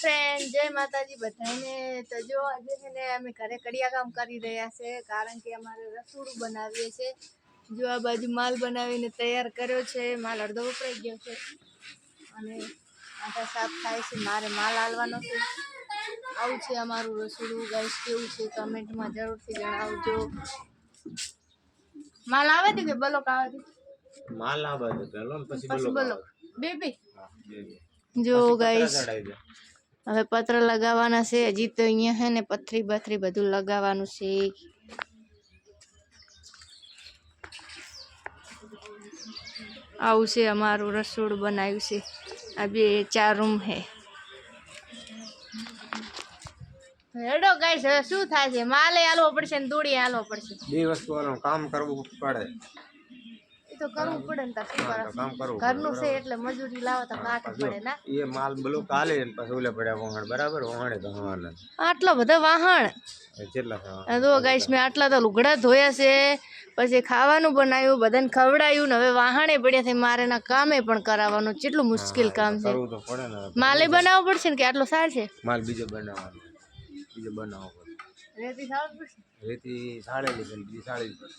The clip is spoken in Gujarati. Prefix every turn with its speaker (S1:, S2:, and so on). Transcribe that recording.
S1: ફ્રેન્ડ જય માતાજી બધાને. તો જો આજે છે ને અમે ઘરે કડિયા કામ કરી રહ્યા છે કારણ કે અમારે રસોડું બનાવીએ છે. જો આ બાજુ માલ બનાવીને તૈયાર કર્યો છે માલ અડધો વપરાઈ ગયો છે. અને આટા સાફ થાય છે મારે માલ હાલવાનો છે. આવું છે અમારું રસોડું. ગાઈસ કેવું છે કમેન્ટમાં જરૂરથી જણાવજો. માલ આવે છે કે બલોક આવે છે?
S2: માલ આવે છે પછી
S1: બલોક બે બે
S2: હા, બે બે.
S1: જો ગાઈસ. હવે પત્ર લગાવવાના છે. હજી તો અહીંયા છે ને પથરી બથરી બધું લગાવવાનું છે. આવું છે અમારું રસોડું બનાવ્યું છે. આ બે ચાર રૂમ હે. હેડો ગાઈસ હવે શું થાય છે? માલે હાલવો પડશે ને દોડી હાલવો પડશે.
S2: બે વસ્તુ કામ કરવું પડે.
S1: તો કરવું પડે ને તાર
S2: તો કામ કરવું
S1: ઘરનું છે એટલે મજૂરી લાવો તો કાઢ પડે ના?
S2: એ માલ બ્લોક કાલે ને પછી ઓલે પડ્યા વહાણ બરાબર? વહાણે તો હવાના
S1: આટલા બધા વાહણ?
S2: કેટલા
S1: જો ગાઈસ મેં આટલા તો લુગડા ધોયા છે પછી ખાવાનું બનાવ્યું બધાને ખવડાયું ને હવે વાહણે પડ્યા છે મારે ના કામે પણ કરાવવાનું કેટલું મુશ્કેલ કામ છે.
S2: તો
S1: માલે બનાવવો પડશે ને કે આટલો સાર છે?
S2: માલ બીજો બનાવવાનો બીજો બનાવવો પડે
S1: રેતી સાવ પડશે?
S2: રેતી સાળેલી બીજી સાળેલી પડે